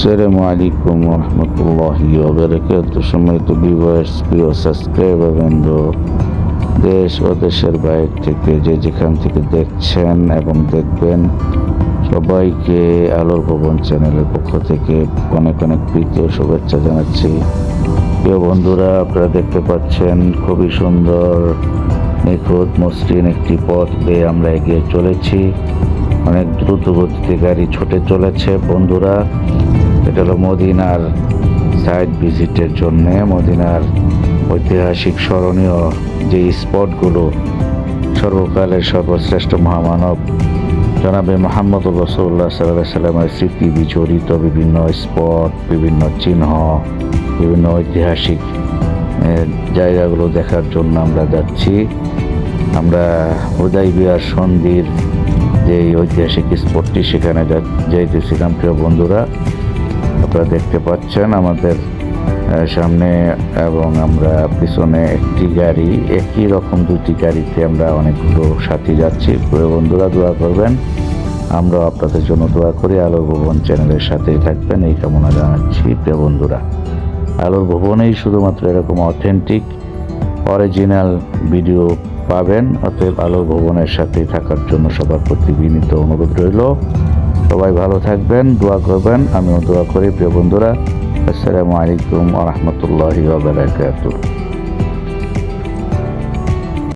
আসসালামু আলাইকুম রহমতুল্লাহি ওবরাকাত সম্মানিত ভিউয়ার্স প্রিয় সাবস্ক্রাইবার বৃন্দ, দেশ ও দেশের বাইরে থেকে যে যেখান থেকে দেখছেন এবং দেখবেন, সবাইকে আলোর ভবন চ্যানেলের পক্ষ থেকে অনেক অনেক প্রীতি শুভেচ্ছা জানাচ্ছি। প্রিয় বন্ধুরা, আপনারা দেখতে পাচ্ছেন খুবই সুন্দর, নিখুঁত, মসৃণ একটি পথ দিয়ে আমরা এগিয়ে চলেছি। অনেক দ্রুত গতিতে গাড়ি ছুটে চলেছে। বন্ধুরা এটা হলো মদিনার সাইড ভিজিটের জন্য। মদিনার ঐতিহাসিক স্মরণীয় যে স্পটগুলো সর্বকালের সর্বশ্রেষ্ঠ মহামানব জনাবে মোহাম্মদ রসুল্লাহ সাল্লাহ সাল্লামের স্মৃতি বিচরিত বিভিন্ন স্পট বিভিন্ন চিহ্ন, বিভিন্ন ঐতিহাসিক জায়গাগুলো দেখার জন্য আমরা যাচ্ছি। আমরা উদয় বিহার সন্ধির যে ঐতিহাসিক স্পটটি সেখানে যাইতেছিলাম, প্রিয় বন্ধুরা। আপনারা দেখতে পাচ্ছেন আমাদের সামনে এবং আমরা পিছনে একটি গাড়ি। একই রকম দুটি গাড়িতে আমরা অনেকগুলো সাথী যাচ্ছি। বন্ধুরা, দোয়া করবেন। আমরা আপনাদের জন্য দোয়া করি। আলোর ভবন চ্যানেলের সাথেই থাকবেন। এই কামনা জানাচ্ছি, প্রিয় বন্ধুরা। আলোর ভবনেই শুধুমাত্র এরকম অথেন্টিক অরিজিনাল ভিডিও পাবেন। অতএব আলোর ভবনের সাথে থাকার জন্য সবার প্রতি বিনীত অনুরোধ রইল। সবাই ভালো থাকবেন দোয়া করবেন আমিও দোয়া করি প্রিয় বন্ধুরা। আসসালামু আলাইকুম আ রহমতুল্লাহি